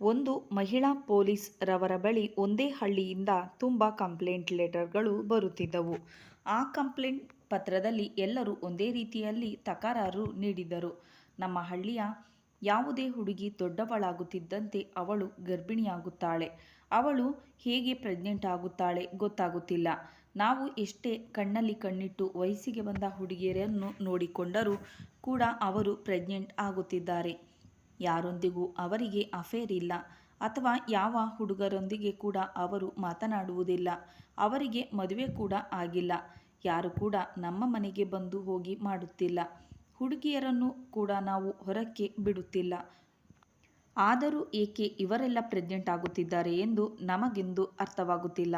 ಒಂದು ಮಹಿಳಾ ಪೊಲೀಸ್ ರವರ ಬಳಿ ಒಂದೇ ಹಳ್ಳಿಯಿಂದ ತುಂಬ ಕಂಪ್ಲೇಂಟ್ ಲೆಟರ್ಗಳು ಬರುತ್ತಿದ್ದವು. ಆ ಕಂಪ್ಲೇಂಟ್ ಪತ್ರದಲ್ಲಿ ಎಲ್ಲರೂ ಒಂದೇ ರೀತಿಯಲ್ಲಿ ತಕರಾರು ನೀಡಿದರು ನಮ್ಮ ಹಳ್ಳಿಯ ಯಾವುದೇ ಹುಡುಗಿ ದೊಡ್ಡವಳಾಗುತ್ತಿದ್ದಂತೆ ಅವಳು ಗರ್ಭಿಣಿಯಾಗುತ್ತಾಳೆ. ಅವಳು ಹೇಗೆ ಪ್ರೆಗ್ನೆಂಟ್ ಆಗುತ್ತಾಳೆ ಗೊತ್ತಾಗುತ್ತಿಲ್ಲ. ನಾವು ಎಷ್ಟೇ ಕಣ್ಣಲ್ಲಿ ಕಣ್ಣಿಟ್ಟು ವಯಸ್ಸಿಗೆ ಬಂದ ಹುಡುಗಿಯರನ್ನು ನೋಡಿಕೊಂಡರೂ ಕೂಡ ಅವರು ಪ್ರೆಗ್ನೆಂಟ್ ಆಗುತ್ತಿದ್ದಾರೆ. ಯಾರೊಂದಿಗೂ ಅವರಿಗೆ ಅಫೇರ್ ಇಲ್ಲ. ಅಥವಾ ಯಾವ ಹುಡುಗರೊಂದಿಗೆ ಕೂಡ ಅವರು ಮಾತನಾಡುವುದಿಲ್ಲ. ಅವರಿಗೆ ಮದುವೆ ಕೂಡ ಆಗಿಲ್ಲ. ಯಾರು ಕೂಡ ನಮ್ಮ ಮನೆಗೆ ಬಂದು ಹೋಗಿ ಮಾಡುತ್ತಿಲ್ಲ. ಹುಡುಗಿಯರನ್ನು ಕೂಡ ನಾವು ಹೊರಕ್ಕೆ ಬಿಡುತ್ತಿಲ್ಲ. ಆದರೂ ಏಕೆ ಇವರೆಲ್ಲ ಪ್ರೆಗ್ನೆಂಟ್ ಆಗುತ್ತಿದ್ದಾರೆ ಎಂದು ನಮಗೆಂದು ಅರ್ಥವಾಗುತ್ತಿಲ್ಲ.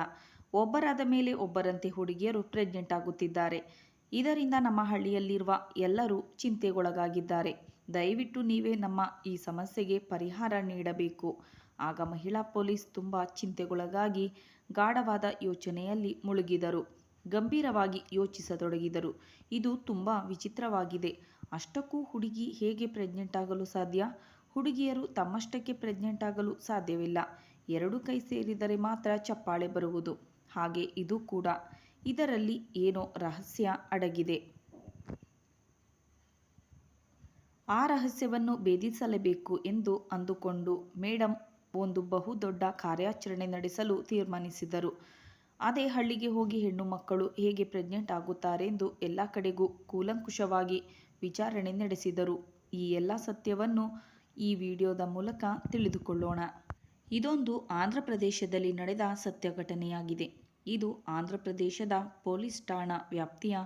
ಒಬ್ಬರಾದ ಮೇಲೆ ಒಬ್ಬರಂತೆ ಹುಡುಗಿಯರು ಪ್ರೆಗ್ನೆಂಟ್ ಆಗುತ್ತಿದ್ದಾರೆ. ಇದರಿಂದ ನಮ್ಮ ಹಳ್ಳಿಯಲ್ಲಿರುವ ಎಲ್ಲರೂ ಚಿಂತೆಗೊಳಗಾಗಿದ್ದಾರೆ. ದಯವಿಟ್ಟು ನೀವೇ ನಮ್ಮ ಈ ಸಮಸ್ಯೆಗೆ ಪರಿಹಾರ ನೀಡಬೇಕು. ಆಗ ಮಹಿಳಾ ಪೊಲೀಸ್ ತುಂಬ ಚಿಂತೆಗೊಳಗಾಗಿ ಗಾಢವಾದ ಯೋಚನೆಯಲ್ಲಿ ಮುಳುಗಿದರು. ಗಂಭೀರವಾಗಿ ಯೋಚಿಸತೊಡಗಿದರು. ಇದು ತುಂಬ ವಿಚಿತ್ರವಾಗಿದೆ. ಅಷ್ಟಕ್ಕೂ ಹುಡುಗಿ ಹೇಗೆ ಪ್ರೆಗ್ನೆಂಟ್ ಆಗಲು ಸಾಧ್ಯ? ಹುಡುಗಿಯರು ತಮ್ಮಷ್ಟಕ್ಕೆ ಪ್ರೆಗ್ನೆಂಟ್ ಆಗಲು ಸಾಧ್ಯವಿಲ್ಲ. ಎರಡು ಕೈ ಸೇರಿದರೆ ಮಾತ್ರ ಚಪ್ಪಾಳೆ ಬರುವುದು. ಹಾಗೆ ಇದು ಕೂಡ. ಇದರಲ್ಲಿ ಏನೋ ರಹಸ್ಯ ಅಡಗಿದೆ. ಆ ರಹಸ್ಯವನ್ನು ಭೇದಿಸಲೇಬೇಕು ಎಂದು ಅಂದುಕೊಂಡು ಮೇಡಮ್ ಒಂದು ಬಹುದೊಡ್ಡ ಕಾರ್ಯಾಚರಣೆ ನಡೆಸಲು ತೀರ್ಮಾನಿಸಿದರು. ಅದೇ ಹಳ್ಳಿಗೆ ಹೋಗಿ ಹೆಣ್ಣು ಮಕ್ಕಳು ಹೇಗೆ ಪ್ರೆಗ್ನೆಂಟ್ ಆಗುತ್ತಾರೆಂದು ಎಲ್ಲ ಕಡೆಗೂ ಕೂಲಂಕುಷವಾಗಿ ವಿಚಾರಣೆ ನಡೆಸಿದರು. ಈ ಎಲ್ಲ ಸತ್ಯವನ್ನು ಈ ವಿಡಿಯೋದ ಮೂಲಕ ತಿಳಿದುಕೊಳ್ಳೋಣ. ಇದೊಂದು ಆಂಧ್ರ ಪ್ರದೇಶದಲ್ಲಿ ನಡೆದ ಸತ್ಯ ಘಟನೆಯಾಗಿದೆ. ಇದು ಆಂಧ್ರ ಪ್ರದೇಶದ ಪೊಲೀಸ್ ಠಾಣಾ ವ್ಯಾಪ್ತಿಯ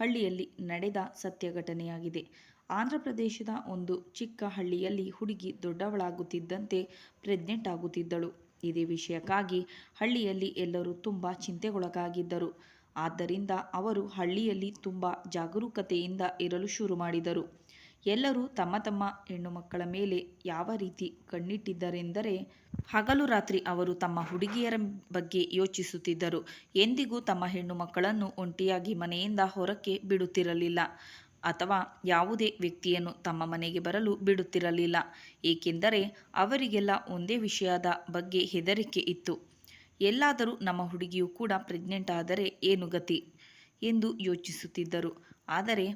ಹಳ್ಳಿಯಲ್ಲಿ ನಡೆದ ಸತ್ಯ ಘಟನೆಯಾಗಿದೆ. ಆಂಧ್ರ ಪ್ರದೇಶದ ಒಂದು ಚಿಕ್ಕ ಹಳ್ಳಿಯಲ್ಲಿ ಹುಡುಗಿ ದೊಡ್ಡವಳಾಗುತ್ತಿದ್ದಂತೆ ಪ್ರೆಗ್ನೆಂಟ್ ಆಗುತ್ತಿದ್ದಳು. ಇದೇ ವಿಷಯಕ್ಕಾಗಿ ಹಳ್ಳಿಯಲ್ಲಿ ಎಲ್ಲರೂ ತುಂಬ ಚಿಂತೆಗೊಳಗಾಗಿದ್ದರು. ಆದ್ದರಿಂದ ಅವರು ಹಳ್ಳಿಯಲ್ಲಿ ತುಂಬ ಜಾಗರೂಕತೆಯಿಂದ ಇರಲು ಶುರು ಮಾಡಿದರು. ಎಲ್ಲರೂ ತಮ್ಮ ತಮ್ಮ ಹೆಣ್ಣು ಮಕ್ಕಳ ಮೇಲೆ ಯಾವ ರೀತಿ ಕಣ್ಣಿಟ್ಟಿದ್ದರೆಂದರೆ, ಹಗಲು ರಾತ್ರಿ ಅವರು ತಮ್ಮ ಹುಡುಗಿಯರ ಬಗ್ಗೆ ಯೋಚಿಸುತ್ತಿದ್ದರು. ಎಂದಿಗೂ ತಮ್ಮ ಹೆಣ್ಣು ಮಕ್ಕಳನ್ನು ಒಂಟಿಯಾಗಿ ಮನೆಯಿಂದ ಹೊರಕ್ಕೆ ಬಿಡುತ್ತಿರಲಿಲ್ಲ. ಅಥವಾ ಯಾವುದೇ ವ್ಯಕ್ತಿಯನ್ನು ತಮ್ಮ ಮನೆಗೆ ಬರಲು ಬಿಡುತ್ತಿರಲಿಲ್ಲ, ಏಕೆಂದರೆ ಅವರಿಗೆಲ್ಲ ಒಂದೇ ವಿಷಯದ ಬಗ್ಗೆ ಹೆದರಿಕೆ ಇತ್ತು. ಎಲ್ಲಾದರೂ ನಮ್ಮ ಹುಡುಗಿಯು ಕೂಡ ಪ್ರೆಗ್ನೆಂಟ್ ಆದರೆ ಏನು ಗತಿ? ಎಂದು ಯೋಚಿಸುತ್ತಿದ್ದರು. ಆದರೆ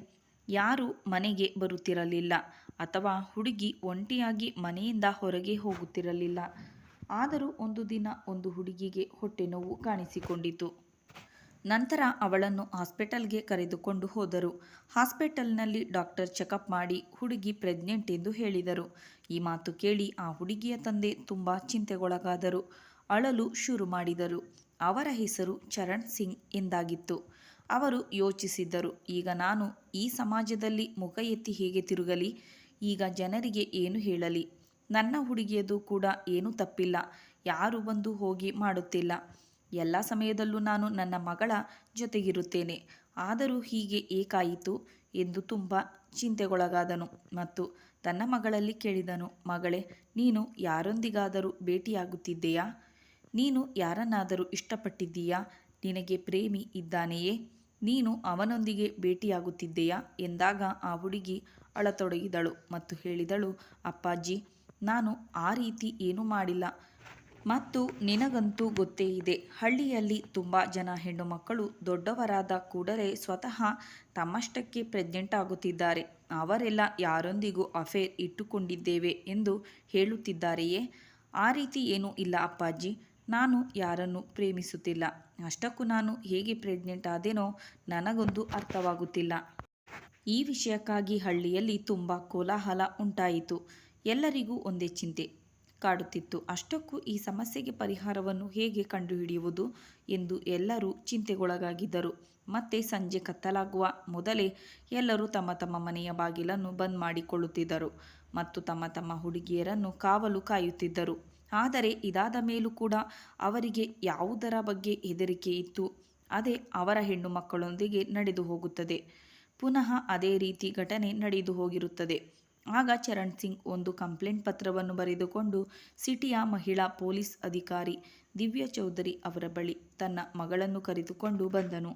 ಯಾರೂ ಮನೆಗೆ ಬರುತ್ತಿರಲಿಲ್ಲ ಅಥವಾ ಹುಡುಗಿ ಒಂಟಿಯಾಗಿ ಮನೆಯಿಂದ ಹೊರಗೆ ಹೋಗುತ್ತಿರಲಿಲ್ಲ. ಆದರೂ ಒಂದು ದಿನ ಒಂದು ಹುಡುಗಿಗೆ ಹೊಟ್ಟೆ ನೋವು ಕಾಣಿಸಿಕೊಂಡಿತು. ನಂತರ ಅವಳನ್ನು ಹಾಸ್ಪಿಟಲ್ಗೆ ಕರೆದುಕೊಂಡು ಹೋದರು. ಹಾಸ್ಪಿಟಲ್ನಲ್ಲಿ ಡಾಕ್ಟರ್ ಚೆಕಪ್ ಮಾಡಿ ಹುಡುಗಿ ಪ್ರೆಗ್ನೆಂಟ್ ಎಂದು ಹೇಳಿದರು. ಈ ಮಾತು ಕೇಳಿ ಆ ಹುಡುಗಿಯ ತಂದೆ ತುಂಬ ಚಿಂತೆಗೊಳಗಾದರು. ಅಳಲು ಶುರು ಮಾಡಿದರು. ಅವರ ಹೆಸರು ಚರಣ್ ಸಿಂಗ್ ಎಂದಾಗಿತ್ತು. ಅವರು ಯೋಚಿಸಿದ್ದರು, ಈಗ ನಾನು ಈ ಸಮಾಜದಲ್ಲಿ ಮುಖ ಎತ್ತಿ ಹೇಗೆ ತಿರುಗಲಿ? ಈಗ ಜನರಿಗೆ ಏನು ಹೇಳಲಿ? ನನ್ನ ಹುಡುಗಿಯದು ಕೂಡ ಏನೂ ತಪ್ಪಿಲ್ಲ. ಯಾರು ಬಂದು ಹೋಗಿ ಮಾಡುತ್ತಿಲ್ಲ. ಎಲ್ಲ ಸಮಯದಲ್ಲೂ ನಾನು ನನ್ನ ಮಗಳ ಜೊತೆಗಿರುತ್ತೇನೆ. ಆದರೂ ಹೀಗೆ ಏಕಾಯಿತು ಎಂದು ತುಂಬ ಚಿಂತೆಗೊಳಗಾದನು ಮತ್ತು ತನ್ನ ಮಗಳಲ್ಲಿ ಕೇಳಿದನು, ಮಗಳೇ, ನೀನು ಯಾರೊಂದಿಗಾದರೂ ಭೇಟಿಯಾಗುತ್ತಿದ್ದೀಯಾ? ನೀನು ಯಾರನ್ನಾದರೂ ಇಷ್ಟಪಟ್ಟಿದ್ದೀಯಾ? ನಿನಗೆ ಪ್ರೇಮಿ ಇದ್ದಾನೆಯೇ? ನೀನು ಅವನೊಂದಿಗೆ ಭೇಟಿಯಾಗುತ್ತಿದ್ದೀಯಾ? ಎಂದಾಗ ಆ ಹುಡುಗಿ ಅಳತೊಡಗಿದಳು ಮತ್ತು ಹೇಳಿದಳು, ಅಪ್ಪಾಜಿ, ನಾನು ಆ ರೀತಿ ಏನೂ ಮಾಡಿಲ್ಲ. ಮತ್ತು ನಿನಗಂತೂ ಗೊತ್ತೇ ಇದೆ. ಹಳ್ಳಿಯಲ್ಲಿ ತುಂಬ ಜನ ಹೆಣ್ಣು ಮಕ್ಕಳು ದೊಡ್ಡವರಾದ ಕೂಡಲೇ ಸ್ವತಃ ತಮ್ಮಷ್ಟಕ್ಕೆ ಪ್ರೆಗ್ನೆಂಟ್ ಆಗುತ್ತಿದ್ದಾರೆ. ಅವರೆಲ್ಲ ಯಾರೊಂದಿಗೂ ಅಫೇರ್ ಇಟ್ಟುಕೊಂಡಿದ್ದೇವೆ ಎಂದು ಹೇಳುತ್ತಿದ್ದಾರೆಯೇ? ಆ ರೀತಿ ಏನೂ ಇಲ್ಲ ಅಪ್ಪಾಜಿ. ನಾನು ಯಾರನ್ನು ಪ್ರೇಮಿಸುತ್ತಿಲ್ಲ. ಅಷ್ಟಕ್ಕೂ ನಾನು ಹೇಗೆ ಪ್ರೆಗ್ನೆಂಟ್ ಆದೇನೋ ನನಗೊಂದು ಅರ್ಥವಾಗುತ್ತಿಲ್ಲ. ಈ ವಿಷಯಕ್ಕಾಗಿ ಹಳ್ಳಿಯಲ್ಲಿ ತುಂಬ ಕೋಲಾಹಲ ಉಂಟಾಯಿತು. ಎಲ್ಲರಿಗೂ ಒಂದೇ ಚಿಂತೆ. ಕಾಡುತ್ತಿತ್ತು. ಅಷ್ಟಕ್ಕೂ ಈ ಸಮಸ್ಯೆಗೆ ಪರಿಹಾರವನ್ನು ಹೇಗೆ ಕಂಡುಹಿಡಿಯುವುದು ಎಂದು ಎಲ್ಲರೂ ಚಿಂತೆಗೊಳಗಾಗಿದ್ದರು. ಮತ್ತೆ ಸಂಜೆ ಕತ್ತಲಾಗುವ ಮೊದಲೇ ಎಲ್ಲರೂ ತಮ್ಮ ತಮ್ಮ ಮನೆಯ ಬಾಗಿಲನ್ನು ಬಂದ್ ಮಾಡಿಕೊಳ್ಳುತ್ತಿದ್ದರು ಮತ್ತು ತಮ್ಮ ತಮ್ಮ ಹುಡುಗಿಯರನ್ನು ಕಾವಲು ಕಾಯುತ್ತಿದ್ದರು. ಆದರೆ ಇದಾದ ಮೇಲೂ ಕೂಡ ಅವರಿಗೆ ಯಾವುದರ ಬಗ್ಗೆ ಹೆದರಿಕೆ ಇತ್ತು? ಅದೇ ಅವರ ಹೆಣ್ಣು ಮಕ್ಕಳೊಂದಿಗೆ ನಡೆದು ಹೋಗುತ್ತದೆ. ಪುನಃ ಅದೇ ರೀತಿ ಘಟನೆ ನಡೆದು ಹೋಗಿರುತ್ತದೆ. ಆಗ ಚರಣ್ ಸಿಂಗ್ ಒಂದು ಕಂಪ್ಲೇಂಟ್ ಪತ್ರವನ್ನು ಬರೆದುಕೊಂಡು, ಸಿಟಿಯ ಮಹಿಳಾ ಪೊಲೀಸ್ ಅಧಿಕಾರಿ ದಿವ್ಯ ಚೌಧರಿ ಅವರ ಬಳಿ ತನ್ನ ಮಗಳನ್ನು ಕರೆದುಕೊಂಡು ಬಂದನು.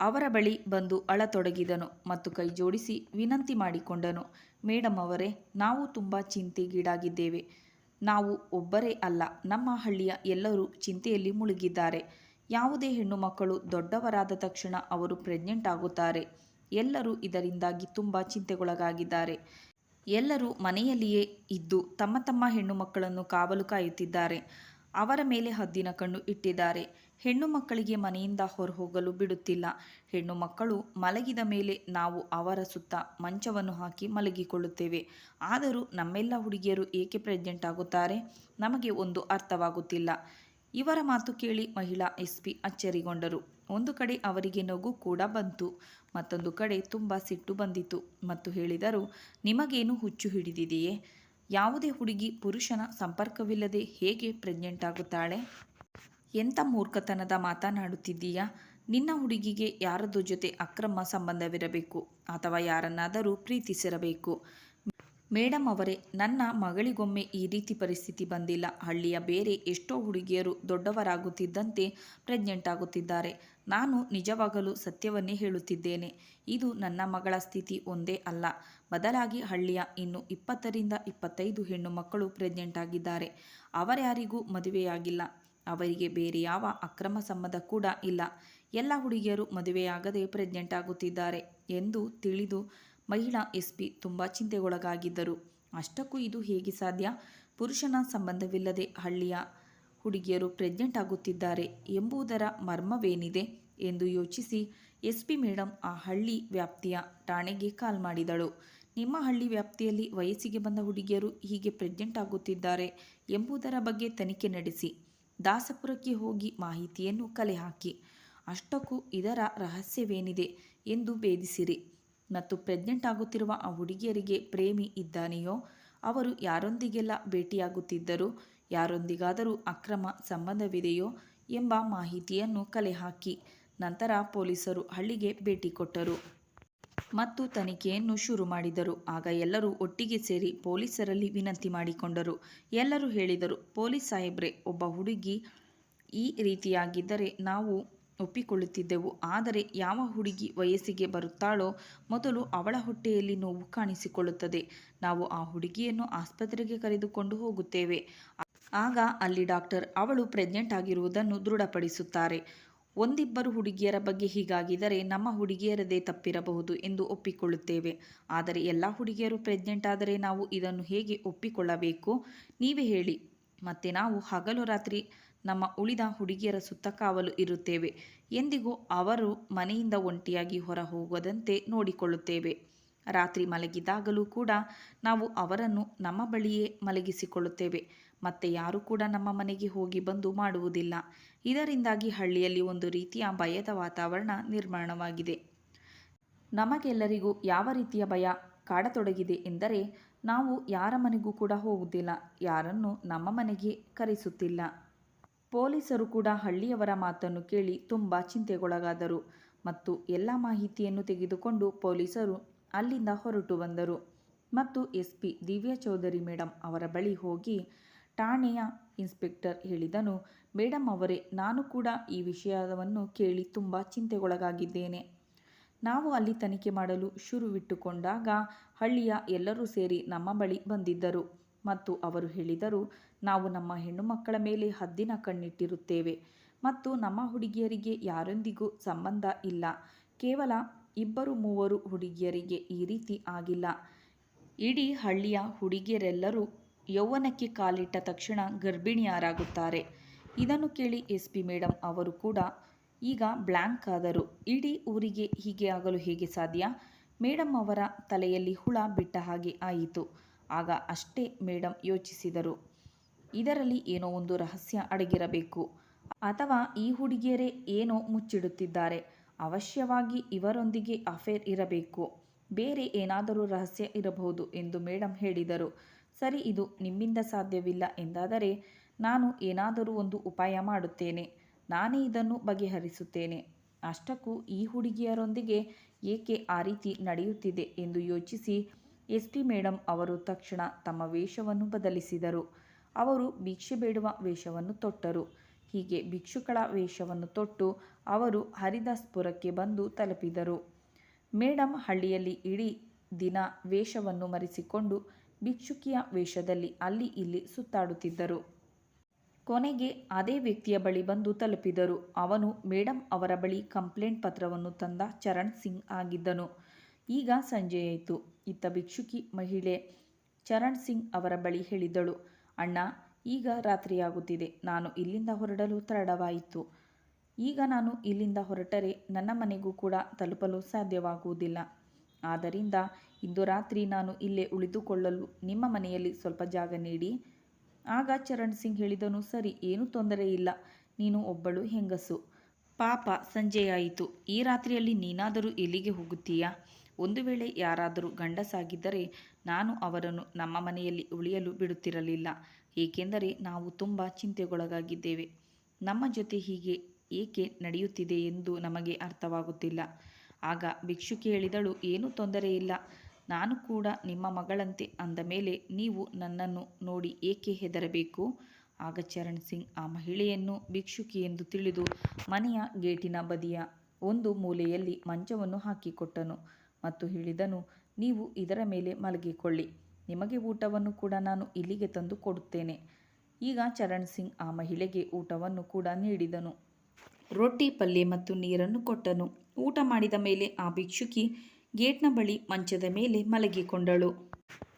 ಅವರ ಬಳಿ ಬಂದು ಅಳತೊಡಗಿದನು ಮತ್ತು ಕೈ ಜೋಡಿಸಿ ವಿನಂತಿ ಮಾಡಿಕೊಂಡನು ಮೇಡಮ್ ಅವರೇ, ನಾವು ತುಂಬ ಚಿಂತೆಗೀಡಾಗಿದ್ದೇವೆ. ನಾವು ಒಬ್ಬರೇ ಅಲ್ಲ, ನಮ್ಮ ಹಳ್ಳಿಯ ಎಲ್ಲರೂ ಚಿಂತೆಯಲ್ಲಿ ಮುಳುಗಿದ್ದಾರೆ. ಯಾವುದೇ ಹೆಣ್ಣು ಮಕ್ಕಳು ದೊಡ್ಡವರಾದ ತಕ್ಷಣ ಅವರು ಪ್ರೆಗ್ನೆಂಟ್ ಆಗುತ್ತಾರೆ. ಎಲ್ಲರೂ ಇದರಿಂದಾಗಿ ತುಂಬ ಚಿಂತೆಗೊಳಗಾಗಿದ್ದಾರೆ. ಎಲ್ಲರೂ ಮನೆಯಲ್ಲಿಯೇ ಇದ್ದು ತಮ್ಮ ತಮ್ಮ ಹೆಣ್ಣು ಮಕ್ಕಳನ್ನು ಕಾವಲು ಕಾಯುತ್ತಿದ್ದಾರೆ. ಅವರ ಮೇಲೆ ಹದ್ದಿನ ಕಣ್ಣು ಇಟ್ಟಿದ್ದಾರೆ. ಹೆಣ್ಣು ಮಕ್ಕಳಿಗೆ ಮನೆಯಿಂದ ಹೊರಹೋಗಲು ಬಿಡುತ್ತಿಲ್ಲ. ಹೆಣ್ಣು ಮಕ್ಕಳು ಮಲಗಿದ ಮೇಲೆ ನಾವು ಅವರ ಸುತ್ತ ಮಂಚವನ್ನು ಹಾಕಿ ಮಲಗಿಕೊಳ್ಳುತ್ತೇವೆ. ಆದರೂ ನಮ್ಮೆಲ್ಲ ಹುಡುಗಿಯರು ಏಕೆ ಪ್ರೆಗ್ನೆಂಟ್ ಆಗುತ್ತಾರೆ? ನಮಗೆ ಒಂದು ಅರ್ಥವಾಗುತ್ತಿಲ್ಲ. ಇವರ ಮಾತು ಕೇಳಿ ಮಹಿಳಾ ಎಸ್ಪಿ ಅಚ್ಚರಿಗೊಂಡರು. ಒಂದು ಕಡೆ ಅವರಿಗೆ ನಗು ಕೂಡ ಬಂತು, ಮತ್ತೊಂದು ಕಡೆ ತುಂಬ ಸಿಟ್ಟು ಬಂದಿತು ಮತ್ತು ಹೇಳಿದರು, ನಿಮಗೇನು ಹುಚ್ಚು ಹಿಡಿದಿದೆಯೇ? ಯಾವುದೇ ಹುಡುಗಿ ಪುರುಷನ ಸಂಪರ್ಕವಿಲ್ಲದೆ ಹೇಗೆ ಪ್ರೆಗ್ನೆಂಟ್ ಆಗುತ್ತಾಳೆ? ಎಂಥ ಮೂರ್ಖತನದ ಮಾತನಾಡುತ್ತಿದ್ದೀಯಾ? ನಿನ್ನ ಹುಡುಗಿಗೆ ಯಾರದ್ದು ಜೊತೆ ಅಕ್ರಮ ಸಂಬಂಧವಿರಬೇಕು, ಅಥವಾ ಯಾರನ್ನಾದರೂ ಪ್ರೀತಿಸಿರಬೇಕು. ಮೇಡಮ್ ಅವರೇ, ನನ್ನ ಮಗಳಿಗೊಮ್ಮೆ ಈ ರೀತಿ ಪರಿಸ್ಥಿತಿ ಬಂದಿಲ್ಲ. ಹಳ್ಳಿಯ ಬೇರೆ ಎಷ್ಟೋ ಹುಡುಗಿಯರು ದೊಡ್ಡವರಾಗುತ್ತಿದ್ದಂತೆ ಪ್ರೆಗ್ನೆಂಟ್ ಆಗುತ್ತಿದ್ದಾರೆ ನಾನು ನಿಜವಾಗಲೂ ಸತ್ಯವನ್ನೇ ಹೇಳುತ್ತಿದ್ದೇನೆ. ಇದು ನನ್ನ ಮಗಳ ಸ್ಥಿತಿ ಒಂದೇ ಅಲ್ಲ. ಬದಲಾಗಿ ಹಳ್ಳಿಯ ಇನ್ನು ಇಪ್ಪತ್ತರಿಂದ ಇಪ್ಪತ್ತೈದು ಹೆಣ್ಣು ಮಕ್ಕಳು ಪ್ರೆಗ್ನೆಂಟ್ ಆಗಿದ್ದಾರೆ ಅವರ್ಯಾರಿಗೂ ಮದುವೆಯಾಗಿಲ್ಲ. ಅವರಿಗೆ ಬೇರೆ ಯಾವ ಅಕ್ರಮ ಸಂಬಂಧ ಕೂಡ ಇಲ್ಲ. ಎಲ್ಲ ಹುಡುಗಿಯರು ಮದುವೆಯಾಗದೆ ಪ್ರೆಗ್ನೆಂಟ್ ಆಗುತ್ತಿದ್ದಾರೆ ಎಂದು ತಿಳಿದು ಮಹಿಳಾ ಎಸ್ಪಿ ತುಂಬ ಚಿಂತೆಗೊಳಗಾಗಿದ್ದರು. ಅಷ್ಟಕ್ಕೂ ಇದು ಹೇಗೆ ಸಾಧ್ಯ? ಪುರುಷನ ಸಂಬಂಧವಿಲ್ಲದೆ ಹಳ್ಳಿಯ ಹುಡುಗಿಯರು ಪ್ರೆಗ್ನೆಂಟ್ ಆಗುತ್ತಿದ್ದಾರೆ ಎಂಬುದರ ಮರ್ಮವೇನಿದೆ ಎಂದು ಯೋಚಿಸಿ ಎಸ್ಪಿ ಮೇಡಮ್ ಆ ಹಳ್ಳಿ ವ್ಯಾಪ್ತಿಯ ಠಾಣೆಗೆ ಕಾಲ್ ಮಾಡಿದಳು. ನಿಮ್ಮ ಹಳ್ಳಿ ವ್ಯಾಪ್ತಿಯಲ್ಲಿ ವಯಸ್ಸಿಗೆ ಬಂದ ಹುಡುಗಿಯರು ಹೀಗೆ ಪ್ರೆಗ್ನೆಂಟ್ ಆಗುತ್ತಿದ್ದಾರೆ ಎಂಬುದರ ಬಗ್ಗೆ ತನಿಖೆ ನಡೆಸಿ, ದಾಸಪುರಕ್ಕೆ ಹೋಗಿ ಮಾಹಿತಿಯನ್ನು ಕಲೆ ಹಾಕಿ. ಅಷ್ಟಕ್ಕೂ ಇದರ ರಹಸ್ಯವೇನಿದೆ ಎಂದು ಭೇದಿಸಿರಿ. ಮತ್ತು ಪ್ರೆಗ್ನೆಂಟ್ ಆಗುತ್ತಿರುವ ಆ ಹುಡುಗಿಯರಿಗೆ ಪ್ರೇಮಿ ಇದ್ದಾನೆಯೋ, ಅವರು ಯಾರೊಂದಿಗೆಲ್ಲ ಭೇಟಿಯಾಗುತ್ತಿದ್ದರು, ಯಾರೊಂದಿಗಾದರೂ ಅಕ್ರಮ ಸಂಬಂಧವಿದೆಯೋ ಎಂಬ ಮಾಹಿತಿಯನ್ನು ಕಲೆ ಹಾಕಿ. ನಂತರ ಪೊಲೀಸರು ಹಳ್ಳಿಗೆ ಭೇಟಿ ಕೊಟ್ಟರು ಮತ್ತು ತನಿಖೆಯನ್ನು ಶುರು ಮಾಡಿದರು. ಆಗ ಎಲ್ಲರೂ ಒಟ್ಟಿಗೆ ಸೇರಿ ಪೊಲೀಸರಲ್ಲಿ ವಿನಂತಿ ಮಾಡಿಕೊಂಡರು. ಎಲ್ಲರೂ ಹೇಳಿದರು, ಪೊಲೀಸ್ ಸಾಹೇಬ್ರೆ, ಒಬ್ಬ ಹುಡುಗಿ ಈ ರೀತಿಯಾಗಿದ್ದರೆ ನಾವು ಒಪ್ಪಿಕೊಳ್ಳುತ್ತಿದ್ದೆವು. ಆದರೆ ಯಾವ ಹುಡುಗಿ ವಯಸ್ಸಿಗೆ ಬರುತ್ತಾಳೋ ಮೊದಲು ಅವಳ ಹೊಟ್ಟೆಯಲ್ಲಿ ನೋವು ಕಾಣಿಸಿಕೊಳ್ಳುತ್ತದೆ. ನಾವು ಆ ಹುಡುಗಿಯನ್ನು ಆಸ್ಪತ್ರೆಗೆ ಕರೆದುಕೊಂಡು ಹೋಗುತ್ತೇವೆ. ಆಗ ಅಲ್ಲಿ ಡಾಕ್ಟರ್ ಅವಳು ಪ್ರೆಗ್ನೆಂಟ್ ಆಗಿರುವುದನ್ನು ದೃಢಪಡಿಸುತ್ತಾರೆ. ಒಂದಿಬ್ಬರು ಹುಡುಗಿಯರ ಬಗ್ಗೆ ಹೀಗಾಗಿದ್ದರೆ ನಮ್ಮ ಹುಡುಗಿಯರದೇ ತಪ್ಪಿರಬಹುದು ಎಂದು ಒಪ್ಪಿಕೊಳ್ಳುತ್ತೇವೆ. ಆದರೆ ಎಲ್ಲ ಹುಡುಗಿಯರು ಪ್ರೆಗ್ನೆಂಟ್ ಆದರೆ ನಾವು ಇದನ್ನು ಹೇಗೆ ಒಪ್ಪಿಕೊಳ್ಳಬೇಕು? ನೀವೇ ಹೇಳಿ. ಮತ್ತೆ ನಾವು ಹಗಲು ರಾತ್ರಿ ನಮ್ಮ ಉಳಿದ ಹುಡುಗಿಯರ ಸುತ್ತ ಕಾವಲು ಇರುತ್ತೇವೆ. ಎಂದಿಗೂ ಅವರು ಮನೆಯಿಂದ ಒಂಟಿಯಾಗಿ ಹೊರ ಹೋಗದಂತೆ ನೋಡಿಕೊಳ್ಳುತ್ತೇವೆ. ರಾತ್ರಿ ಮಲಗಿದಾಗಲೂ ಕೂಡ ನಾವು ಅವರನ್ನು ನಮ್ಮ ಬಳಿಯೇ ಮಲಗಿಸಿಕೊಳ್ಳುತ್ತೇವೆ. ಮತ್ತೆ ಯಾರು ಕೂಡ ನಮ್ಮ ಮನೆಗೆ ಹೋಗಿ ಬಂದು ಮಾಡುವುದಿಲ್ಲ. ಇದರಿಂದಾಗಿ ಹಳ್ಳಿಯಲ್ಲಿ ಒಂದು ರೀತಿಯ ಭಯದ ವಾತಾವರಣ ನಿರ್ಮಾಣವಾಗಿದೆ. ನಮಗೆಲ್ಲರಿಗೂ ಯಾವ ರೀತಿಯ ಭಯ ಕಾಡತೊಡಗಿದೆ ಎಂದರೆ, ನಾವು ಯಾರ ಮನೆಗೂ ಕೂಡ ಹೋಗುವುದಿಲ್ಲ. ಯಾರನ್ನು ನಮ್ಮ ಮನೆಗೆ ಕರೆಸುತ್ತಿಲ್ಲ. ಪೊಲೀಸರು ಕೂಡ ಹಳ್ಳಿಯವರ ಮಾತನ್ನು ಕೇಳಿ ತುಂಬ ಚಿಂತೆಗೊಳಗಾದರು ಮತ್ತು ಎಲ್ಲ ಮಾಹಿತಿಯನ್ನು ತೆಗೆದುಕೊಂಡು ಪೊಲೀಸರು ಅಲ್ಲಿಂದ ಹೊರಟು ಬಂದರು. ಮತ್ತು S P Divya Chaudhary madam ಅವರ ಬಳಿ ಹೋಗಿ ಠಾಣೆಯ ಇನ್ಸ್ಪೆಕ್ಟರ್ ಹೇಳಿದನು ಮೇಡಮ್ ಅವರೇ, ನಾನು ಕೂಡ ಈ ವಿಷಯವನ್ನು ಕೇಳಿ ತುಂಬ ಚಿಂತೆಗೊಳಗಾಗಿದ್ದೇನೆ. ನಾವು ಅಲ್ಲಿ ತನಿಖೆ ಮಾಡಲು ಶುರುವಿಟ್ಟುಕೊಂಡಾಗ ಹಳ್ಳಿಯ ಎಲ್ಲರೂ ಸೇರಿ ನಮ್ಮ ಬಳಿ ಬಂದಿದ್ದರು. ಮತ್ತು ಅವರು ಹೇಳಿದರು, ನಾವು ನಮ್ಮ ಹೆಣ್ಣು ಮಕ್ಕಳ ಮೇಲೆ ಹದ್ದಿನ ಕಣ್ಣಿಟ್ಟಿರುತ್ತೇವೆ ಮತ್ತು ನಮ್ಮ ಹುಡುಗಿಯರಿಗೆ ಯಾರೊಂದಿಗೂ ಸಂಬಂಧ ಇಲ್ಲ. ಕೇವಲ ಇಬ್ಬರು ಮೂವರು ಹುಡುಗಿಯರಿಗೆ ಈ ರೀತಿ ಆಗಿಲ್ಲ. ಇಡೀ ಹಳ್ಳಿಯ ಹುಡುಗಿಯರೆಲ್ಲರೂ ಯೌವನಕ್ಕೆ ಕಾಲಿಟ್ಟ ತಕ್ಷಣ ಗರ್ಭಿಣಿಯರಾಗುತ್ತಾರೆ. ಇದನ್ನು ಕೇಳಿ ಎಸ್ ಪಿ ಮೇಡಮ್ ಅವರು ಕೂಡ, ಈಗ ಬ್ಲ್ಯಾಂಕ್ ಆದರು ಇಡೀ ಊರಿಗೆ ಹೀಗೆ ಆಗಲು ಹೇಗೆ ಸಾಧ್ಯ? ಮೇಡಮ್ ಅವರ ತಲೆಯಲ್ಲಿ ಹುಳ ಬಿಟ್ಟ ಹಾಗೆ ಆಯಿತು. ಆಗ ಅಷ್ಟೇ ಮೇಡಮ್ ಯೋಚಿಸಿದರು. ಇದರಲ್ಲಿ ಏನೋ ಒಂದು ರಹಸ್ಯ ಅಡಗಿರಬೇಕು. ಅಥವಾ ಈ ಹುಡುಗಿಯರೇ ಏನೋ ಮುಚ್ಚಿಡುತ್ತಿದ್ದಾರೆ. ಅವಶ್ಯವಾಗಿ ಇವರೊಂದಿಗೆ ಅಫೇರ್ ಇರಬೇಕು. ಬೇರೆ ಏನಾದರೂ ರಹಸ್ಯ ಇರಬಹುದು ಎಂದು ಮೇಡಮ್ ಹೇಳಿದರು. ಸರಿ, ಇದು ನಿಮ್ಮಿಂದ ಸಾಧ್ಯವಿಲ್ಲ ಎಂದಾದರೆ ನಾನು ಏನಾದರೂ ಒಂದು ಉಪಾಯ ಮಾಡುತ್ತೇನೆ. ನಾನೇ ಇದನ್ನು ಬಗೆಹರಿಸುತ್ತೇನೆ. ಅಷ್ಟಕ್ಕೂ ಈ ಹುಡುಗಿಯರೊಂದಿಗೆ ಏಕೆ ಆ ರೀತಿ ನಡೆಯುತ್ತಿದೆ ಎಂದು ಯೋಚಿಸಿ ಎಸ್ ಪಿ ಮೇಡಮ್ ಅವರು ತಕ್ಷಣ ತಮ್ಮ ವೇಷವನ್ನು ಬದಲಿಸಿದರು. ಅವರು ಭಿಕ್ಷೆ ಬೇಡುವ ವೇಷವನ್ನು ತೊಟ್ಟರು. ಹೀಗೆ ಭಿಕ್ಷುಕಳ ವೇಷವನ್ನು ತೊಟ್ಟು ಅವರು ಹರಿದಾಸ್ಪುರಕ್ಕೆ ಬಂದು ತಲುಪಿದರು. ಮೇಡಮ್ ಹಳ್ಳಿಯಲ್ಲಿ ಇಡೀ ದಿನ ವೇಷವನ್ನು ಮರೆಸಿಕೊಂಡು ಭಿಕ್ಷುಕಿಯ ವೇಷದಲ್ಲಿ ಅಲ್ಲಿ ಇಲ್ಲಿ ಸುತ್ತಾಡುತ್ತಿದ್ದರು. ಕೊನೆಗೆ ಅದೇ ವ್ಯಕ್ತಿಯ ಬಳಿ ಬಂದು ತಲುಪಿದರು. ಅವನು ಮೇಡಮ್ ಅವರ ಬಳಿ ಕಂಪ್ಲೇಂಟ್ ಪತ್ರವನ್ನು ತಂದ ಚರಣ್ ಸಿಂಗ್ ಆಗಿದ್ದನು. ಈಗ ಸಂಜೆಯಾಯಿತು ಇತ್ತ ಭಿಕ್ಷುಕಿ ಮಹಿಳೆ ಚರಣ್ ಸಿಂಗ್ ಅವರ ಬಳಿ ಹೇಳಿದಳು, ಅಣ್ಣ, ಈಗ ರಾತ್ರಿಯಾಗುತ್ತಿದೆ. ನಾನು ಇಲ್ಲಿಂದ ಹೊರಡಲು ತಡವಾಯಿತು. ಈಗ ನಾನು ಇಲ್ಲಿಂದ ಹೊರಟರೆ ನನ್ನ ಮನೆಗೂ ಕೂಡ ತಲುಪಲು ಸಾಧ್ಯವಾಗುವುದಿಲ್ಲ. ಆದ್ದರಿಂದ ಇಂದು ರಾತ್ರಿ ನಾನು ಇಲ್ಲೇ ಉಳಿದುಕೊಳ್ಳಲು ನಿಮ್ಮ ಮನೆಯಲ್ಲಿ ಸ್ವಲ್ಪ ಜಾಗ ನೀಡಿ ಆಗ ಚರಣ್ ಸಿಂಗ್ ಹೇಳಿದನು, ಸರಿ, ಏನೂ ತೊಂದರೆ ಇಲ್ಲ. ನೀನು ಒಬ್ಬಳು ಹೆಂಗಸು. ಪಾಪ ಸಂಜೆಯಾಯಿತು ಈ ರಾತ್ರಿಯಲ್ಲಿ ನೀನಾದರೂ ಎಲ್ಲಿಗೆ ಹೋಗುತ್ತೀಯಾ? ಒಂದು ವೇಳೆ ಯಾರಾದರೂ ಗಂಡಸಾಗಿದ್ದರೆ ನಾನು ಅವರನ್ನು ನಮ್ಮ ಮನೆಯಲ್ಲಿ ಉಳಿಯಲು ಬಿಡುತ್ತಿರಲಿಲ್ಲ. ಏಕೆಂದರೆ ನಾವು ತುಂಬ ಚಿಂತೆಗೊಳಗಾಗಿದ್ದೇವೆ. ನಮ್ಮ ಜೊತೆ ಹೀಗೆ ಏಕೆ ನಡೆಯುತ್ತಿದೆ ಎಂದು ನಮಗೆ ಅರ್ಥವಾಗುತ್ತಿಲ್ಲ. ಆಗ ಭಿಕ್ಷು ಹೇಳಿದಳು ಏನೂ ತೊಂದರೆ ಇಲ್ಲ. ನಾನು ಕೂಡ ನಿಮ್ಮ ಮಗಳಂತೆ ಅಂದ ಮೇಲೆ ನೀವು ನನ್ನನ್ನು ನೋಡಿ ಏಕೆ ಹೆದರಬೇಕು? ಆಗ ಚರಣ್ ಸಿಂಗ್ ಆ ಮಹಿಳೆಯನ್ನು ಭಿಕ್ಷುಕಿ ಎಂದು ತಿಳಿದು ಮನೆಯ ಗೇಟಿನ ಬದಿಯ ಒಂದು ಮೂಲೆಯಲ್ಲಿ ಮಂಚವನ್ನು ಹಾಕಿಕೊಟ್ಟನು. ಮತ್ತು ಹೇಳಿದನು, ನೀವು ಇದರ ಮೇಲೆ ಮಲಗಿಕೊಳ್ಳಿ. ನಿಮಗೆ ಊಟವನ್ನು ಕೂಡ ನಾನು ಇಲ್ಲಿಗೆ ತಂದು ಕೊಡುತ್ತೇನೆ. ಈಗ ಚರಣ್ ಸಿಂಗ್ ಆ ಮಹಿಳೆಗೆ ಊಟವನ್ನು ಕೂಡ ನೀಡಿದನು. ರೊಟ್ಟಿ ಪಲ್ಯ ಮತ್ತು ನೀರನ್ನು ಕೊಟ್ಟನು. ಊಟ ಮಾಡಿದ ಮೇಲೆ ಆ ಭಿಕ್ಷುಕಿ ಗೇಟ್ನ ಬಳಿ ಮಂಚದ ಮೇಲೆ ಮಲಗಿಕೊಂಡಳು.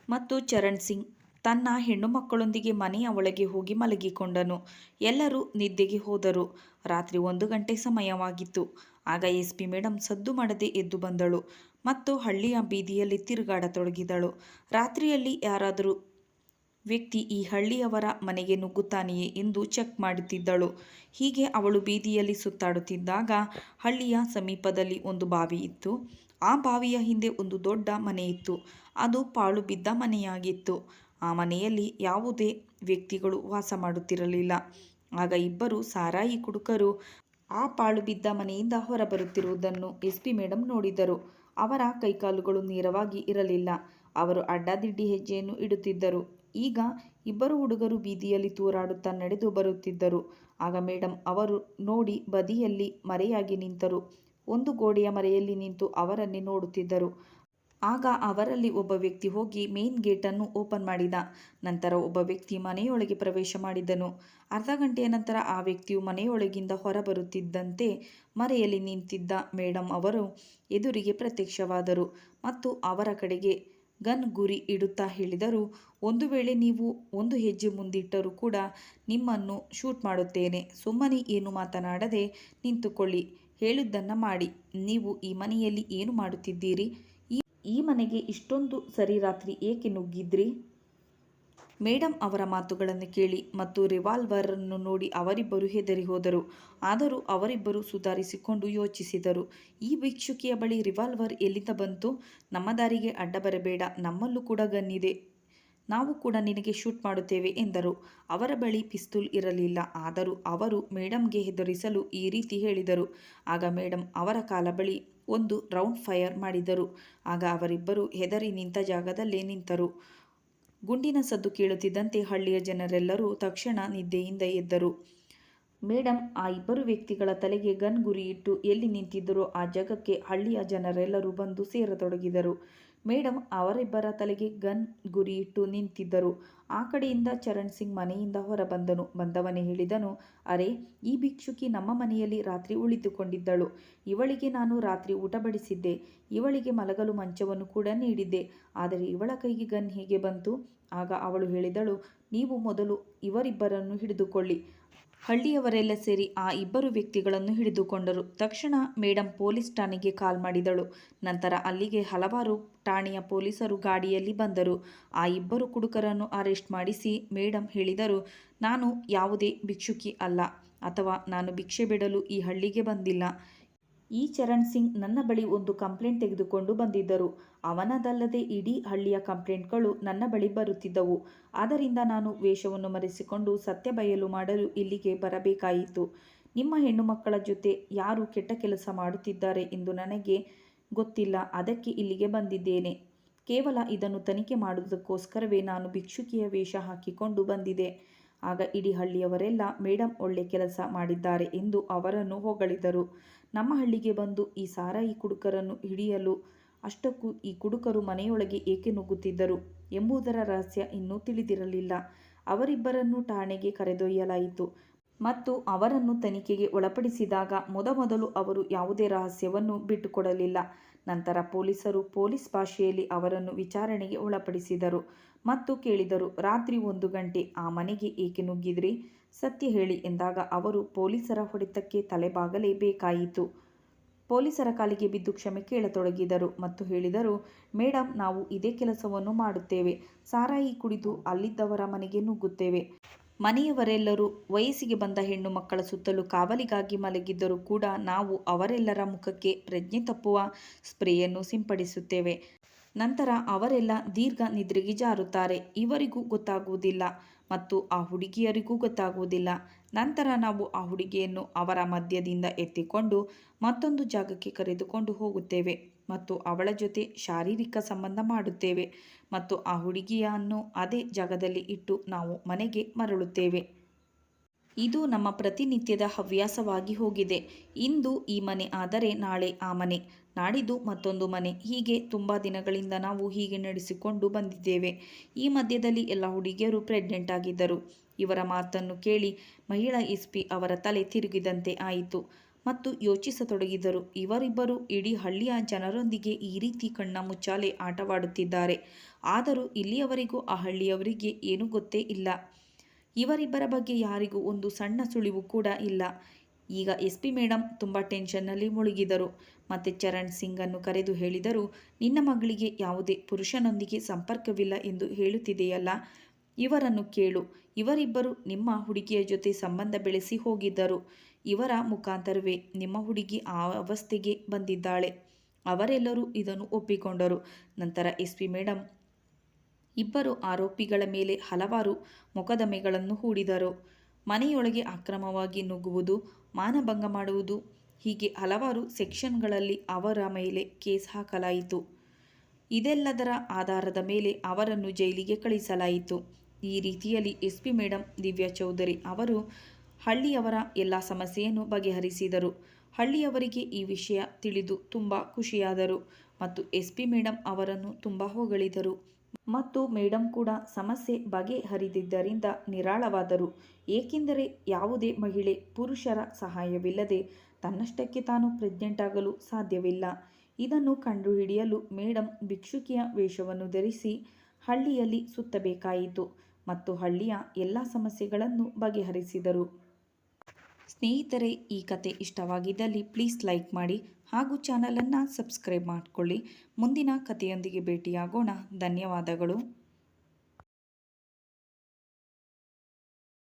ಮತ್ತು ಚರಣ್ ಸಿಂಗ್ ತನ್ನ ಹೆಣ್ಣು ಮಕ್ಕಳೊಂದಿಗೆ ಮನೆಯ ಒಳಗೆ ಹೋಗಿ ಮಲಗಿಕೊಂಡನು. ಎಲ್ಲರೂ ನಿದ್ದೆಗೆ ಹೋದರು. ರಾತ್ರಿ ಒಂದು ಗಂಟೆ ಸಮಯವಾಗಿತ್ತು. ಆಗ ಎಸ್ ಪಿ ಮೇಡಮ್ ಸದ್ದು ಮಾಡದೆ ಎದ್ದು ಬಂದಳು. ಮತ್ತು ಹಳ್ಳಿಯ ಬೀದಿಯಲ್ಲಿ ತಿರುಗಾಡತೊಡಗಿದಳು. ರಾತ್ರಿಯಲ್ಲಿ ಯಾರಾದರೂ ವ್ಯಕ್ತಿ ಈ ಹಳ್ಳಿಯವರ ಮನೆಗೆ ನುಗ್ಗುತ್ತಾನೆಯೇ ಎಂದು ಚೆಕ್ ಮಾಡುತ್ತಿದ್ದಳು. ಹೀಗೆ ಅವಳು ಬೀದಿಯಲ್ಲಿ ಸುತ್ತಾಡುತ್ತಿದ್ದಾಗ ಹಳ್ಳಿಯ ಸಮೀಪದಲ್ಲಿ ಒಂದು ಬಾವಿ ಇತ್ತು. ಆ ಬಾವಿಯ ಹಿಂದೆ ಒಂದು ದೊಡ್ಡ ಮನೆ ಇತ್ತು. ಅದು ಪಾಳು ಬಿದ್ದ ಮನೆಯಾಗಿತ್ತು. ಆ ಮನೆಯಲ್ಲಿ ಯಾವುದೇ ವ್ಯಕ್ತಿಗಳು ವಾಸ ಮಾಡುತ್ತಿರಲಿಲ್ಲ. ಆಗ ಇಬ್ಬರು ಸಾರಾಯಿ ಕುಡುಕರು ಆ ಪಾಳು ಬಿದ್ದ ಮನೆಯಿಂದ ಹೊರಬರುತ್ತಿರುವುದನ್ನು ಎಸ್ ಪಿ ಮೇಡಮ್ ನೋಡಿದರು. ಅವರ ಕೈಕಾಲುಗಳು ನೇರವಾಗಿ ಇರಲಿಲ್ಲ. ಅವರು ಅಡ್ಡಾದಿಡ್ಡಿ ಹೆಜ್ಜೆಯನ್ನು ಇಡುತ್ತಿದ್ದರು. ಈಗ ಇಬ್ಬರು ಹುಡುಗರು ಬೀದಿಯಲ್ಲಿ ತೂರಾಡುತ್ತಾ ನಡೆದು ಬರುತ್ತಿದ್ದರು. ಆಗ ಮೇಡಮ್ ಅವರು ನೋಡಿ ಬದಿಯಲ್ಲಿ ಮರೆಯಾಗಿ ನಿಂತರು. ಒಂದು ಗೋಡೆಯ ಮರೆಯಲ್ಲಿ ನಿಂತು ಅವರನ್ನೇ ನೋಡುತ್ತಿದ್ದರು. ಆಗ ಅವರಲ್ಲಿ ಒಬ್ಬ ವ್ಯಕ್ತಿ ಹೋಗಿ ಮೇನ್ ಗೇಟನ್ನು ಓಪನ್ ಮಾಡಿದ. ನಂತರ ಒಬ್ಬ ವ್ಯಕ್ತಿ ಮನೆಯೊಳಗೆ ಪ್ರವೇಶ ಮಾಡಿದನು. ಅರ್ಧ ಗಂಟೆಯ ನಂತರ ಆ ವ್ಯಕ್ತಿಯು ಮನೆಯೊಳಗಿಂದ ಹೊರಬರುತ್ತಿದ್ದಂತೆ ಮರೆಯಲ್ಲಿ ನಿಂತಿದ್ದ ಮೇಡಮ್ ಅವರು ಎದುರಿಗೆ ಪ್ರತ್ಯಕ್ಷವಾದರು ಮತ್ತು ಅವರ ಕಡೆಗೆ ಗನ್ ಗುರಿ ಇಡುತ್ತಾ ಹೇಳಿದರು, ಒಂದು ವೇಳೆ ನೀವು ಒಂದು ಹೆಜ್ಜೆ ಮುಂದಿಟ್ಟರೂ ಕೂಡ ನಿಮ್ಮನ್ನು ಶೂಟ್ ಮಾಡುತ್ತೇನೆ. ಸುಮ್ಮನೆ ಏನು ಮಾತನಾಡದೆ ನಿಂತುಕೊಳ್ಳಿ. ಹೇಳಿದ್ದನ್ನು ಮಾಡಿ. ನೀವು ಈ ಮನೆಯಲ್ಲಿ ಏನು ಮಾಡುತ್ತಿದ್ದೀರಿ? ಈ ಮನೆಗೆ ಇಷ್ಟೊಂದು ಸರಿ ರಾತ್ರಿ ಏಕೆ ನುಗ್ಗಿದ್ರಿ? ಮೇಡಮ್ ಅವರ ಮಾತುಗಳನ್ನು ಕೇಳಿ ಮತ್ತು ರಿವಾಲ್ವರನ್ನು ನೋಡಿ ಅವರಿಬ್ಬರು ಹೆದರಿ ಹೋದರು. ಆದರೂ ಅವರಿಬ್ಬರು ಸುಧಾರಿಸಿಕೊಂಡು ಯೋಚಿಸಿದರು. ಈ ಭಿಕ್ಷುಕಿಯ ಬಳಿ ರಿವಾಲ್ವರ್ ಎಲ್ಲಿಂದ ಬಂತು? ನಮ್ಮ ದಾರಿಗೆ ಅಡ್ಡ ಬರಬೇಡ. ನಮ್ಮಲ್ಲೂ ಕೂಡ ಗನ್ನಿದೆ. ನಾವು ಕೂಡ ನಿನಗೆ ಶೂಟ್ ಮಾಡುತ್ತೇವೆ ಎಂದರು. ಅವರ ಬಳಿ ಪಿಸ್ತೂಲ್ ಇರಲಿಲ್ಲ. ಆದರೂ ಅವರು ಮೇಡಮ್ಗೆ ಹೆದರಿಸಲು ಈ ರೀತಿ ಹೇಳಿದರು. ಆಗ ಮೇಡಮ್ ಅವರ ಕಾಲ ಬಳಿ ಒಂದು ರೌಂಡ್ ಫೈರ್ ಮಾಡಿದರು. ಆಗ ಅವರಿಬ್ಬರು ಹೆದರಿ ನಿಂತ ಜಾಗದಲ್ಲೇ ನಿಂತರು. ಗುಂಡಿನ ಸದ್ದು ಕೇಳುತ್ತಿದ್ದಂತೆ ಹಳ್ಳಿಯ ಜನರೆಲ್ಲರೂ ತಕ್ಷಣ ನಿದ್ದೆಯಿಂದ ಎದ್ದರು. ಮೇಡಮ್ ಆ ಇಬ್ಬರು ವ್ಯಕ್ತಿಗಳ ತಲೆಗೆ ಗನ್ ಗುರಿಯಿಟ್ಟು ಎಲ್ಲಿ ನಿಂತಿದ್ದರೋ ಆ ಜಾಗಕ್ಕೆ ಹಳ್ಳಿಯ ಜನರೆಲ್ಲರೂ ಬಂದು ಸೇರತೊಡಗಿದರು. ಮೇಡಮ್ ಅವರಿಬ್ಬರ ತಲೆಗೆ ಗನ್ ಗುರಿಯಿಟ್ಟು ನಿಂತಿದ್ದರು. ಆ ಕಡೆಯಿಂದ ಚರಣ್ ಸಿಂಗ್ ಮನೆಯಿಂದ ಹೊರಬಂದನು. ಬಂದವನೇ ಹೇಳಿದನು, ಅರೆ, ಈ ಭಿಕ್ಷುಕಿ ನಮ್ಮ ಮನೆಯಲ್ಲಿ ರಾತ್ರಿ ಉಳಿದುಕೊಂಡಿದ್ದಳು. ಇವಳಿಗೆ ನಾನು ರಾತ್ರಿ ಊಟ ಬಡಿಸಿದ್ದೆ. ಇವಳಿಗೆ ಮಲಗಲು ಮಂಚವನ್ನು ಕೂಡ ನೀಡಿದ್ದೆ. ಆದರೆ ಇವಳ ಕೈಗೆ ಗನ್ ಹೇಗೆ ಬಂತು? ಆಗ ಅವಳು ಹೇಳಿದಳು, ನೀವು ಮೊದಲು ಇವರಿಬ್ಬರನ್ನು ಹಿಡಿದುಕೊಳ್ಳಿ. ಹಳ್ಳಿಯವರೆಲ್ಲ ಸೇರಿ ಆ ಇಬ್ಬರು ವ್ಯಕ್ತಿಗಳನ್ನು ಹಿಡಿದುಕೊಂಡರು. ತಕ್ಷಣ ಮೇಡಂ ಪೊಲೀಸ್ ಠಾಣೆಗೆ ಕಾಲ್ ಮಾಡಿದಳು. ನಂತರ ಅಲ್ಲಿಗೆ ಹಲವಾರು ಠಾಣೆಯ ಪೊಲೀಸರು ಗಾಡಿಯಲ್ಲಿ ಬಂದರು. ಆ ಇಬ್ಬರು ಕುಡುಕರನ್ನು ಅರೆಸ್ಟ್ ಮಾಡಿಸಿ ಮೇಡಂ ಹೇಳಿದರು, ನಾನು ಯಾವುದೇ ಭಿಕ್ಷುಕಿ ಅಲ್ಲ. ಅಥವಾ ನಾನು ಭಿಕ್ಷೆ ಬಿಡಲು ಈ ಹಳ್ಳಿಗೆ ಬಂದಿಲ್ಲ. ಈ ಚರಣ್ ಸಿಂಗ್ ನನ್ನ ಬಳಿ ಒಂದು ಕಂಪ್ಲೇಂಟ್ ತೆಗೆದುಕೊಂಡು ಬಂದಿದ್ದರು. ಅವನದಲ್ಲದೆ ಇಡೀ ಹಳ್ಳಿಯ ಕಂಪ್ಲೇಂಟ್ಗಳು ನನ್ನ ಬಳಿ ಬರುತ್ತಿದ್ದವು. ಆದ್ದರಿಂದ ನಾನು ವೇಷವನ್ನು ಮರೆಸಿಕೊಂಡು ಸತ್ಯ ಬಯಲು ಮಾಡಲು ಇಲ್ಲಿಗೆ ಬರಬೇಕಾಯಿತು. ನಿಮ್ಮ ಹೆಣ್ಣು ಮಕ್ಕಳ ಜೊತೆ ಯಾರು ಕೆಟ್ಟ ಕೆಲಸ ಮಾಡುತ್ತಿದ್ದಾರೆ ಎಂದು ನನಗೆ ಗೊತ್ತಿಲ್ಲ. ಅದಕ್ಕೆ ಇಲ್ಲಿಗೆ ಬಂದಿದ್ದೇನೆ. ಕೇವಲ ಇದನ್ನು ತನಿಖೆ ಮಾಡುವುದಕ್ಕೋಸ್ಕರವೇ ನಾನು ಭಿಕ್ಷುಕಿಯ ವೇಷ ಹಾಕಿಕೊಂಡು ಬಂದಿದೆ. ಆಗ ಇಡೀ ಹಳ್ಳಿಯವರೆಲ್ಲ ಮೇಡಮ್ ಒಳ್ಳೆ ಕೆಲಸ ಮಾಡಿದ್ದಾರೆ ಎಂದು ಅವರನ್ನು ಹೊಗಳಿದರು. ನಮ್ಮ ಹಳ್ಳಿಗೆ ಬಂದು ಈ ಸಾರಾಯಿ ಕುಡುಕರನ್ನು ಹಿಡಿಯಲು ಅಷ್ಟಕ್ಕೂ ಈ ಕುಡುಕರು ಮನೆಯೊಳಗೆ ಏಕೆ ನುಗ್ಗುತ್ತಿದ್ದರು ಎಂಬುದರ ರಹಸ್ಯ ಇನ್ನೂ ತಿಳಿದಿರಲಿಲ್ಲ. ಅವರಿಬ್ಬರನ್ನು ಠಾಣೆಗೆ ಕರೆದೊಯ್ಯಲಾಯಿತು. ಮತ್ತು ಅವರನ್ನು ತನಿಖೆಗೆ ಒಳಪಡಿಸಿದಾಗ ಮೊದಮೊದಲು ಅವರು ಯಾವುದೇ ರಹಸ್ಯವನ್ನು ಬಿಟ್ಟುಕೊಡಲಿಲ್ಲ. ನಂತರ ಪೊಲೀಸರು ಪೊಲೀಸ್ ಭಾಷೆಯಲ್ಲಿ ಅವರನ್ನು ವಿಚಾರಣೆಗೆ ಒಳಪಡಿಸಿದರು ಮತ್ತು ಕೇಳಿದರು, ರಾತ್ರಿ ಒಂದು ಗಂಟೆ, ಆ ಮನೆಗೆ ಏಕೆ ನುಗ್ಗಿದ್ರಿ? ಸತ್ಯ ಹೇಳಿ ಎಂದಾಗ ಅವರು ಪೊಲೀಸರ ಹೊಡೆತಕ್ಕೆ ತಲೆಬಾಗಲೇಬೇಕಾಯಿತು ಪೊಲೀಸರ ಕಾಲಿಗೆ ಬಿದ್ದು ಕ್ಷಮೆ ಕೇಳತೊಡಗಿದರು ಮತ್ತು ಹೇಳಿದರು ಮೇಡಮ್ ನಾವು ಇದೇ ಕೆಲಸವನ್ನು ಮಾಡುತ್ತೇವೆ. ಸಾರಾಯಿ ಕುಡಿದು ಅಲ್ಲಿದ್ದವರ ಮನೆಗೆ ನುಗ್ಗುತ್ತೇವೆ. ಮನೆಯವರೆಲ್ಲರೂ ವಯಸ್ಸಿಗೆ ಬಂದ ಹೆಣ್ಣು ಮಕ್ಕಳ ಸುತ್ತಲೂ ಕಾವಲಿಗಾಗಿ ಮಲಗಿದ್ದರೂ ಕೂಡ ನಾವು ಅವರೆಲ್ಲರ ಮುಖಕ್ಕೆ ಪ್ರಜ್ಞೆ ತಪ್ಪುವ ಸ್ಪ್ರೇಯನ್ನು ಸಿಂಪಡಿಸುತ್ತೇವೆ. ನಂತರ ಅವರೆಲ್ಲ ದೀರ್ಘ ನಿದ್ರೆಗೆ ಜಾರುತ್ತಾರೆ. ಇವರಿಗೂ ಗೊತ್ತಾಗುವುದಿಲ್ಲ ಮತ್ತು ಆ ಹುಡುಗಿಯರಿಗೂ ಗೊತ್ತಾಗುವುದಿಲ್ಲ. ನಂತರ ನಾವು ಆ ಹುಡುಗಿಯನ್ನು ಅವರ ಮಧ್ಯದಿಂದ ಎತ್ತಿಕೊಂಡು ಮತ್ತೊಂದು ಜಾಗಕ್ಕೆ ಕರೆದುಕೊಂಡು ಹೋಗುತ್ತೇವೆ. ಮತ್ತು ಅವಳ ಜೊತೆ ಶಾರೀರಿಕ ಸಂಬಂಧ ಮಾಡುತ್ತೇವೆ ಮತ್ತು ಆ ಹುಡುಗಿಯನ್ನು ಅದೇ ಜಾಗದಲ್ಲಿ ಇಟ್ಟು ನಾವು ಮನೆಗೆ ಮರಳುತ್ತೇವೆ. ಇದು ನಮ್ಮ ಪ್ರತಿನಿತ್ಯದ ಹವ್ಯಾಸವಾಗಿ ಹೋಗಿದೆ. ಇಂದು ಈ ಮನೆ ಆದರೆ ನಾಳೆ ಆ ಮನೆ. ನಾಡಿದ್ದು ಮತ್ತೊಂದು ಮನೆ. ಹೀಗೆ ತುಂಬ ದಿನಗಳಿಂದ ನಾವು ಹೀಗೆ ನಡೆಸಿಕೊಂಡು ಬಂದಿದ್ದೇವೆ. ಈ ಮಧ್ಯದಲ್ಲಿ ಎಲ್ಲ ಹುಡುಗಿಯರು ಪ್ರೆಗ್ನೆಂಟ್ ಆಗಿದ್ದರು. ಇವರ ಮಾತನ್ನು ಕೇಳಿ ಮಹಿಳಾ ಎಸ್ಪಿ ಅವರ ತಲೆ ತಿರುಗಿದಂತೆ ಆಯಿತು. ಮತ್ತು ಯೋಚಿಸತೊಡಗಿದರು. ಇವರಿಬ್ಬರು ಇಡೀ ಹಳ್ಳಿಯ ಜನರೊಂದಿಗೆ ಈ ರೀತಿ ಕಣ್ಣ ಮುಚ್ಚಾಲೆ ಆಟವಾಡುತ್ತಿದ್ದಾರೆ. ಆದರೂ ಇಲ್ಲಿಯವರೆಗೂ ಆ ಹಳ್ಳಿಯವರಿಗೆ ಏನೂ ಗೊತ್ತೇ ಇಲ್ಲ. ಇವರಿಬ್ಬರ ಬಗ್ಗೆ ಯಾರಿಗೂ ಒಂದು ಸಣ್ಣ ಸುಳಿವು ಕೂಡ ಇಲ್ಲ. ಈಗ ಎಸ್ ಪಿ ಮೇಡಮ್ ತುಂಬ ಟೆನ್ಷನ್ನಲ್ಲಿ ಮುಳುಗಿದರು. ಮತ್ತು ಚರಣ್ ಸಿಂಗನ್ನು ಕರೆದು ಹೇಳಿದರು, ನಿನ್ನ ಮಗಳಿಗೆ ಯಾವುದೇ ಪುರುಷನೊಂದಿಗೆ ಸಂಪರ್ಕವಿಲ್ಲ ಎಂದು ಹೇಳುತ್ತಿದೆಯಲ್ಲ? ಇವರನ್ನು ಕೇಳು. ಇವರಿಬ್ಬರು ನಿಮ್ಮ ಹುಡುಗಿಯ ಜೊತೆ ಸಂಬಂಧ ಬೆಳೆಸಿ ಹೋಗಿದ್ದರು. ಇವರ ಮುಖಾಂತರವೇ ನಿಮ್ಮ ಹುಡುಗಿ ಆ ಅವಸ್ಥೆಗೆ ಬಂದಿದ್ದಾಳೆ. ಅವರೆಲ್ಲರೂ ಇದನ್ನು ಒಪ್ಪಿಕೊಂಡರು. ನಂತರ ಎಸ್. ಪಿ. ಮೇಡಮ್ ಇಬ್ಬರು ಆರೋಪಿಗಳ ಮೇಲೆ ಹಲವಾರು ಮೊಕದಮೆಗಳನ್ನು ಹೂಡಿದರು. ಮನೆಯೊಳಗೆ ಅಕ್ರಮವಾಗಿ ನುಗ್ಗುವುದು ಮಾನಭಂಗ ಮಾಡುವುದು, ಹೀಗೆ ಹಲವಾರು ಸೆಕ್ಷನ್ಗಳಲ್ಲಿ ಅವರ ಮೇಲೆ ಕೇಸ್ ಹಾಕಲಾಯಿತು. ಇದೆಲ್ಲದರ ಆಧಾರದ ಮೇಲೆ ಅವರನ್ನು ಜೈಲಿಗೆ ಕಳಿಸಲಾಯಿತು. ಈ ರೀತಿಯಲ್ಲಿ S. P. Madam Divya Chaudhary ಅವರು ಹಳ್ಳಿಯವರ ಎಲ್ಲ ಸಮಸ್ಯೆಯನ್ನು ಬಗೆಹರಿಸಿದರು. ಹಳ್ಳಿಯವರಿಗೆ ಈ ವಿಷಯ ತಿಳಿದು ತುಂಬ ಖುಷಿಯಾದರು ಮತ್ತು ಎಸ್ ಪಿ ಮೇಡಮ್ ಅವರನ್ನು ತುಂಬ ಹೊಗಳಿದರು. ಮತ್ತು ಮೇಡಮ್ ಕೂಡ ಸಮಸ್ಯೆ ಬಗೆಹರಿದಿದ್ದರಿಂದ ನಿರಾಳವಾದರು. ಏಕೆಂದರೆ ಯಾವುದೇ ಮಹಿಳೆ ಪುರುಷರ ಸಹಾಯವಿಲ್ಲದೆ ತನ್ನಷ್ಟಕ್ಕೆ ತಾನು ಪ್ರೆಗ್ನೆಂಟ್ ಆಗಲು ಸಾಧ್ಯವಿಲ್ಲ. ಇದನ್ನು ಕಂಡುಹಿಡಿಯಲು ಮೇಡಮ್ ಭಿಕ್ಷುಕಿಯ ವೇಷವನ್ನು ಧರಿಸಿ ಹಳ್ಳಿಯಲ್ಲಿ ಸುತ್ತಬೇಕಾಯಿತು ಮತ್ತು ಹಳ್ಳಿಯ ಎಲ್ಲ ಸಮಸ್ಯೆಗಳನ್ನು ಬಗೆಹರಿಸಿದರು. ಸ್ನೇಹಿತರೆ, ಈ ಕತೆ ಇಷ್ಟವಾಗಿದ್ದಲ್ಲಿ ಪ್ಲೀಸ್ ಲೈಕ್ ಮಾಡಿ ಹಾಗೂ ಚಾನಲನ್ನು ಸಬ್ಸ್ಕ್ರೈಬ್ ಮಾಡಿಕೊಳ್ಳಿ. ಮುಂದಿನ ಕಥೆಯೊಂದಿಗೆ ಭೇಟಿಯಾಗೋಣ. ಧನ್ಯವಾದಗಳು.